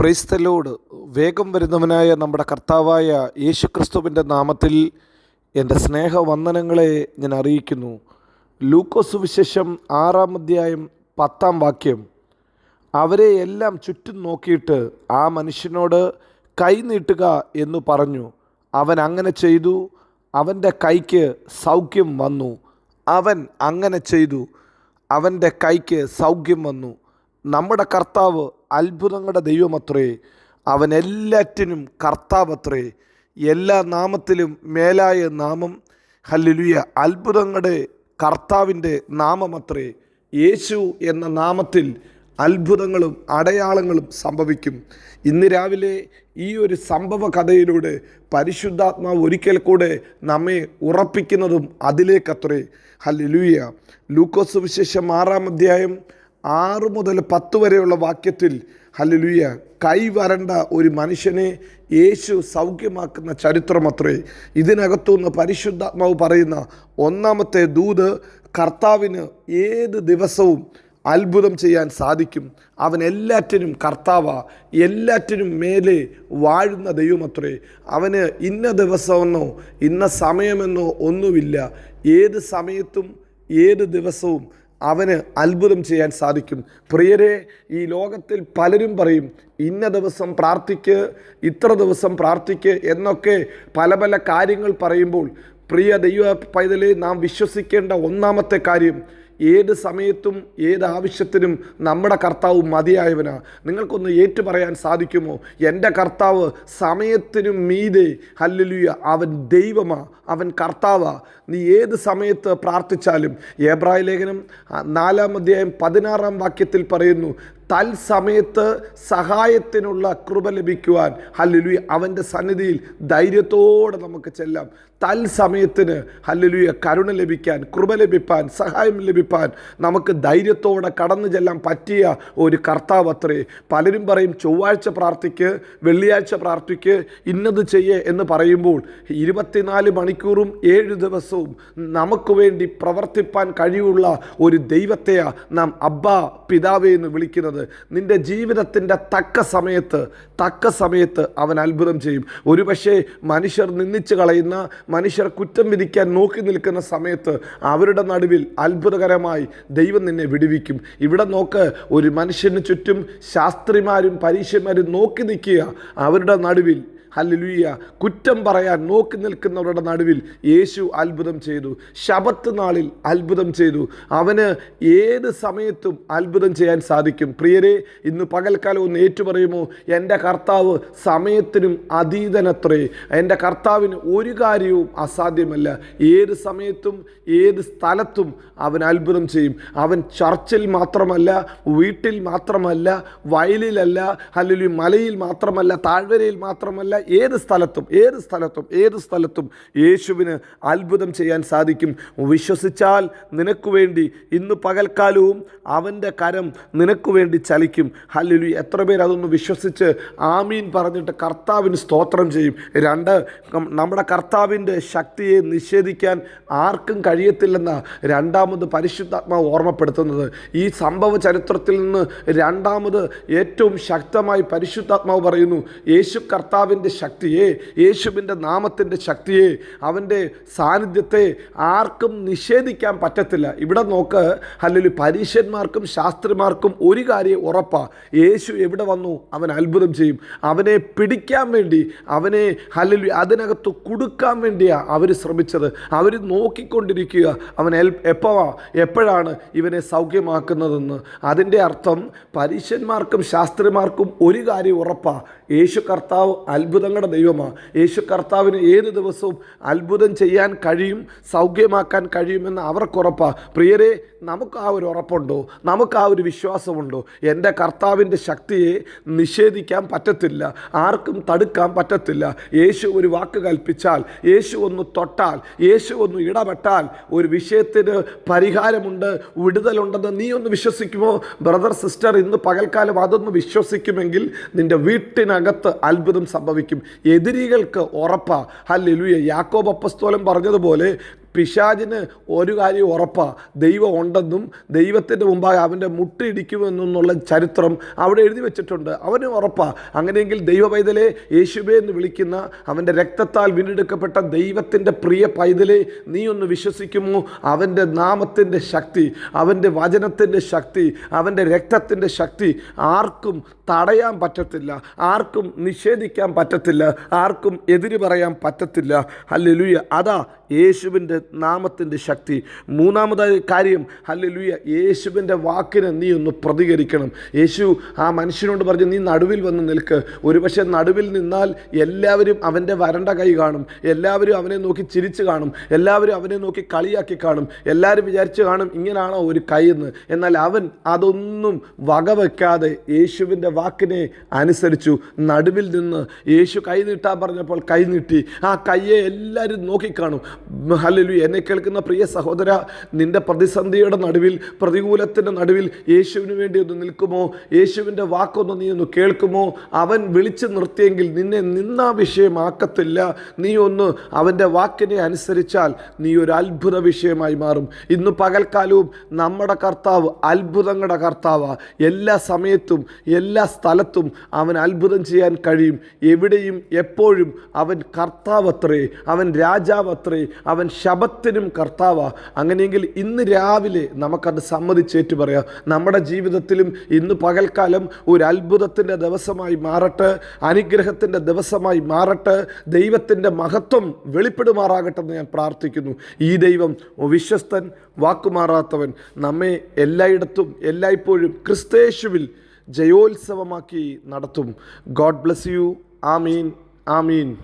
Praise the Lord വേഗം വരുന്നവനായ നമ്മുടെ കർത്താവായ യേശുക്രിസ്തുവിന്റെ നാമത്തിൽ എന്റെ സ്നേഹവന്ദനങ്ങളെ ഞാൻ അറിയിക്കുന്നു. ലൂക്കോസ് വിശേഷം ആറാം അധ്യായം പത്താം വാക്യം. അവരെ എല്ലാം ചുറ്റും നോക്കിയിട്ട് ആ മനുഷ്യനോട് കൈ നീട്ടുക എന്ന് പറഞ്ഞു. അവൻ അങ്ങനെ ചെയ്തു. അവന്റെ കൈക്ക് സൗഖ്യം വന്നു. അവൻ അങ്ങനെ ചെയ്തു. അവന്റെ കൈക്ക് സൗഖ്യം വന്നു. നമ്മുടെ കർത്താവ് അത്ഭുതങ്ങളുടെ ദൈവമത്രേ അവൻ എല്ലാറ്റിനും കർത്താവത്രേ. എല്ലാ നാമത്തിലും മേലായ നാമം. ഹല്ലുലിയ. അത്ഭുതങ്ങളുടെ കർത്താവിന്റെ നാമമത്രേ. യേശു എന്ന നാമത്തിൽ അത്ഭുതങ്ങളും അടയാളങ്ങളും സംഭവിക്കും. ഇന്ന് രാവിലെ ഈ ഒരു സംഭവ കഥയിലൂടെ പരിശുദ്ധാത്മാവ് ഒരിക്കൽ കൂടെ നമ്മെ ഉറപ്പിക്കുന്നതും അതിലേക്കത്രേ. ഹല്ലുലിയ. ലൂക്കോസ് വിശേഷം ആറാം അധ്യായം ആറ് മുതൽ പത്ത് വരെയുള്ള വാക്യത്തിൽ ഹല്ലുലിയ കൈ വരണ്ട ഒരു മനുഷ്യനെ യേശു സൗഖ്യമാക്കുന്ന ചരിത്രമത്രേ ഇതിനകത്തുനിന്ന് പരിശുദ്ധാത്മാവ് പറയുന്ന ഒന്നാമത്തെ ദൂത് കർത്താവിന് ഏത് ദിവസവും അത്ഭുതം ചെയ്യാൻ സാധിക്കും. അവൻ എല്ലാറ്റിനും കർത്താവ. എല്ലാറ്റിനും മേലെ വാഴുന്ന ദൈവമത്രേ അവന് ഇന്ന ദിവസമെന്നോ ഇന്ന സമയമെന്നോ ഒന്നുമില്ല. ഏത് സമയത്തും ഏത് ദിവസവും അവന് അത്ഭുതം ചെയ്യാൻ സാധിക്കും. പ്രിയരെ ഈ ലോകത്തിൽ പലരും പറയും ഇന്ന ദിവസം പ്രാർത്ഥിക്ക് ഇത്ര ദിവസം പ്രാർത്ഥിക്ക് എന്നൊക്കെ പല പല കാര്യങ്ങൾ പറയുമ്പോൾ പ്രിയ ദൈവ പൈതലെ നാം വിശ്വസിക്കേണ്ട ഒന്നാമത്തെ കാര്യം ഏത് സമയത്തും ഏത് ആവശ്യത്തിനും നമ്മുടെ കർത്താവ് മതിയായവനാണ് നിങ്ങൾക്കൊന്ന് ഏറ്റു പറയാൻ സാധിക്കുമോ? എന്റെ കർത്താവ് സമയത്തിനും മീതെ ഹല്ലുലിയ അവൻ ദൈവമാ അവൻ കർത്താവാ. നീ ഏത് സമയത്ത് പ്രാർത്ഥിച്ചാലും ഏബ്രായ ലേഖനം നാലാം അധ്യായം പതിനാറാം വാക്യത്തിൽ പറയുന്നു തൽസമയത്ത് സഹായത്തിനുള്ള കൃപ ലഭിക്കുവാൻ ഹല്ലുലുയ അവന്റെ സന്നിധിയിൽ ധൈര്യത്തോടെ നമുക്ക് ചെല്ലാം. തൽസമയത്തിന് ഹല്ലുലുയ കരുണ ലഭിക്കാൻ കൃപ ലഭിപ്പാൻ സഹായം ലഭിപ്പാൻ നമുക്ക് ധൈര്യത്തോടെ കടന്നു ചെല്ലാൻ പറ്റിയ ഒരു കർത്താവ് അത്രേ. പലരും പറയും ചൊവ്വാഴ്ച പ്രാർത്ഥിക്ക് വെള്ളിയാഴ്ച പ്രാർത്ഥിക്ക് ഇന്നത് ചെയ്യേ എന്ന് പറയുമ്പോൾ ഇരുപത്തിനാല് മണിക്കൂറും ഏഴ് ദിവസവും നമുക്ക് വേണ്ടി പ്രവർത്തിപ്പാൻ കഴിവുള്ള ഒരു ദൈവത്തെയാണ് നാം അബ്ബ പിതാവേ എന്ന് വിളിക്കുന്നത്. നിന്റെ ജീവിതത്തിന്റെ തക്ക സമയത്ത് തക്ക സമയത്ത് അവൻ അത്ഭുതം ചെയ്യും. ഒരുപക്ഷെ മനുഷ്യർ നിന്നിച്ച് കളയുന്ന മനുഷ്യർ കുറ്റം വിധിക്കാൻ നോക്കി നിൽക്കുന്ന സമയത്ത് അവരുടെ നടുവിൽ അത്ഭുതകരമായി ദൈവം നിന്നെ വിടുവിക്കും. ഇവിടെ നോക്ക് ഒരു മനുഷ്യന് ചുറ്റും ശാസ്ത്രിമാരും പരീക്ഷന്മാരും നോക്കി നിൽക്കുക. അവരുടെ നടുവിൽ ഹല്ലുലൂയ. കുറ്റം പറയാൻ നോക്കി നിൽക്കുന്നവരുടെ നടുവിൽ യേശു അത്ഭുതം ചെയ്തു. ശബത്ത് നാളിൽ അത്ഭുതം ചെയ്തു. അവന് ഏത് സമയത്തും അത്ഭുതം ചെയ്യാൻ സാധിക്കും. പ്രിയരെ ഇന്ന് പകൽക്കാലം ഒന്ന് ഏറ്റുപറയുമോ? എന്റെ കർത്താവ് സമയത്തിനും അതീതനത്രേ. എന്റെ കർത്താവിന് ഒരു കാര്യവും അസാധ്യമല്ല. ഏത് സമയത്തും ഏത് സ്ഥലത്തും അവൻ അത്ഭുതം ചെയ്യും. അവൻ ചർച്ചിൽ മാത്രമല്ല വീട്ടിൽ മാത്രമല്ല വയലിലല്ല അല്ലെങ്കിൽ മലയിൽ മാത്രമല്ല താഴ്വരയിൽ മാത്രമല്ല ഏത് സ്ഥലത്തും ഏത് സ്ഥലത്തും ഏത് സ്ഥലത്തും യേശുവിന് അത്ഭുതം ചെയ്യാൻ സാധിക്കും. വിശ്വസിച്ചാൽ നിനക്ക് വേണ്ടി ഇന്ന് പകൽക്കാലവും അവന്റെ കരം നിനക്ക് വേണ്ടി ചലിക്കും. ഹല്ലുലു എത്ര പേർ അതൊന്ന് വിശ്വസിച്ച് ആമീൻ പറഞ്ഞിട്ട് കർത്താവിന് സ്തോത്രം ചെയ്യും. രണ്ട് നമ്മുടെ കർത്താവിന്റെ ശക്തിയെ നിഷേധിക്കാൻ ആർക്കും കഴിയത്തില്ലെന്ന രണ്ടാമത് പരിശുദ്ധാത്മാവ് ഓർമ്മപ്പെടുത്തുന്നത്. ഈ സംഭവ ചരിത്രത്തിൽ നിന്ന് രണ്ടാമത് ഏറ്റവും ശക്തമായി പരിശുദ്ധാത്മാവ് പറയുന്നു യേശു കർത്താവിന്റെ ശക്തിയെ യേശുവിന്റെ നാമത്തിന്റെ ശക്തിയെ അവന്റെ സാന്നിധ്യത്തെ ആർക്കും നിഷേധിക്കാൻ പറ്റത്തില്ല. ഇവിടെ നോക്ക് അല്ലെങ്കിൽ പരീക്ഷന്മാർക്കും ശാസ്ത്രിമാർക്കും ഒരു കാര്യം ഉറപ്പാണ് യേശു എവിടെ വന്നു? അവൻ അത്ഭുതം ചെയ്യും. അവനെ പിടിക്കാൻ വേണ്ടി അവനെ അല്ലെങ്കിൽ അതിനകത്ത് കൊടുക്കാൻ വേണ്ടിയാണ് അവർ ശ്രമിച്ചത്. അവർ നോക്കിക്കൊണ്ടിരിക്കുക അവൻ എൽ എപ്പോഴാ എപ്പോഴാണ് ഇവനെ സൗഖ്യമാക്കുന്നതെന്ന്. അതിന്റെ അർത്ഥം പരീക്ഷന്മാർക്കും ശാസ്ത്രിമാർക്കും ഒരു കാര്യം ഉറപ്പാണ് യേശു കർത്താവ് അത്ഭുതങ്ങളുടെ ദൈവമാണ് യേശു കർത്താവിന് ഏത് ദിവസവും അത്ഭുതം ചെയ്യാൻ കഴിയും സൗഖ്യമാക്കാൻ കഴിയുമെന്ന് അവർക്കുറപ്പാണ് പ്രിയരെ നമുക്ക് ആ ഒരു ഉറപ്പുണ്ടോ? നമുക്ക് ആ ഒരു വിശ്വാസമുണ്ടോ? എന്റെ കർത്താവിന്റെ ശക്തിയെ നിഷേധിക്കാൻ പറ്റത്തില്ല ആർക്കും തടുക്കാൻ പറ്റത്തില്ല. യേശു ഒരു വാക്ക് കൽപ്പിച്ചാൽ യേശു ഒന്ന് തൊട്ടാൽ യേശു ഒന്ന് ഇടപെട്ടാൽ ഒരു വിഷയത്തിന് പരിഹാരമുണ്ട് വിടുതലുണ്ടെന്ന് നീ ഒന്ന് വിശ്വസിക്കുമോ? ബ്രദർ സിസ്റ്റർ ഇന്ന് പകൽക്കാലം അതൊന്ന് വിശ്വസിക്കുമെങ്കിൽ നിന്റെ വീട്ടിനകത്ത് അത്ഭുതം സംഭവിക്കും. എതിരികൾക്ക് ഉറപ്പാ. ഹല്ലേലൂയ. യാക്കോബ് അപ്പസ്തോലൻ പറഞ്ഞതുപോലെ പിശാചിന് ഒരു കാര്യം ഉറപ്പാണ് ദൈവം ഉണ്ടെന്നും ദൈവത്തിന്റെ മുമ്പാകെ അവന്റെ മുട്ടിടിക്കുമെന്നുള്ള ചരിത്രം അവിടെ എഴുതി വെച്ചിട്ടുണ്ട്. അവന് ഉറപ്പാണ് അങ്ങനെയെങ്കിൽ ദൈവ പൈതലെ യേശുബേ എന്ന് വിളിക്കുന്ന അവന്റെ രക്തത്താൽ വീണ്ടെടുക്കപ്പെട്ട ദൈവത്തിന്റെ പ്രിയ പൈതലെ നീ ഒന്ന് വിശ്വസിക്കുമോ? അവന്റെ നാമത്തിന്റെ ശക്തി അവന്റെ വചനത്തിന്റെ ശക്തി അവന്റെ രക്തത്തിന്റെ ശക്തി ആർക്കും തടയാൻ പറ്റത്തില്ല ആർക്കും നിഷേധിക്കാൻ പറ്റത്തില്ല ആർക്കും എതിര് പറയാൻ പറ്റത്തില്ല. ഹല്ലേലൂയ. അതാ യേശുവിന്റെ നാമത്തിന്റെ ശക്തി. മൂന്നാമതായ കാര്യം ഹല്ലേലൂയ യേശുവിന്റെ വാക്കിന് നീ ഒന്ന് പ്രതികരിക്കണം. യേശു ആ മനുഷ്യനോട് പറഞ്ഞു നീ നടുവിൽ വന്ന് നിൽക്ക്. ഒരുപക്ഷെ നടുവിൽ നിന്നാൽ എല്ലാവരും അവന്റെ വരണ്ട കൈ കാണും. എല്ലാവരും അവനെ നോക്കി ചിരിച്ചു കാണും. എല്ലാവരും അവനെ നോക്കി കളിയാക്കി കാണും. എല്ലാവരും വിചാരിച്ചു കാണും ഇങ്ങനാണോ ഒരു കൈ എന്ന്. എന്നാൽ അവൻ അതൊന്നും വകവെക്കാതെ യേശുവിന്റെ വാക്കിനെ അനുസരിച്ചു നടുവിൽ നിന്ന് യേശു കൈ നീട്ടാൻ പറഞ്ഞപ്പോൾ കൈ നീട്ടി. ആ കയ്യെ എല്ലാവരും നോക്കിക്കാണും. ഹല്ലലു എന്നെ കേൾക്കുന്ന പ്രിയ സഹോദര നിന്റെ പ്രതിസന്ധിയുടെ നടുവിൽ പ്രതികൂലത്തിന്റെ നടുവിൽ യേശുവിന് വേണ്ടി ഒന്ന് നിൽക്കുമോ? യേശുവിന്റെ വാക്കൊന്ന് നീ ഒന്ന് കേൾക്കുമോ? അവൻ വിളിച്ചു നിർത്തിയെങ്കിൽ നിന്നെ നിന്നാ വിഷയമാക്കത്തില്ല. നീ ഒന്ന് അവന്റെ വാക്കിനെ അനുസരിച്ചാൽ നീ ഒരു അത്ഭുത വിഷയമായി മാറും. ഇന്ന് പകൽക്കാലവും നമ്മുടെ കർത്താവ് അത്ഭുതങ്ങളുടെ കർത്താവ്. എല്ലാ സമയത്തും എല്ലാ സ്ഥലത്തും അവൻ അത്ഭുതം ചെയ്യാൻ കഴിയും. എവിടെയും എപ്പോഴും അവൻ കർത്താവത്രേ അവൻ രാജാവത്രേ അവൻ ശബത്തിനും കർത്താവാ. അങ്ങനെയെങ്കിൽ ഇന്ന് രാവിലെ നമുക്കത് സമ്മതിച്ചേറ്റു പറയാം. നമ്മുടെ ജീവിതത്തിലും ഇന്ന് പകൽക്കാലം ഒരു അത്ഭുതത്തിന്റെ ദിവസമായി മാറട്ടെ അനുഗ്രഹത്തിന്റെ ദിവസമായി മാറട്ടെ ദൈവത്തിന്റെ മഹത്വം വെളിപ്പെടുമാറാകട്ടെ എന്ന് ഞാൻ പ്രാർത്ഥിക്കുന്നു. ഈ ദൈവം വിശ്വസ്തൻ വാക്കുമാറാത്തവൻ നമ്മെ എല്ലായിടത്തും എല്ലായ്പ്പോഴും ക്രിസ്തേശുവിൽ ജയോത്സവമാക്കി നടത്തും. God bless you. Amin. Amin.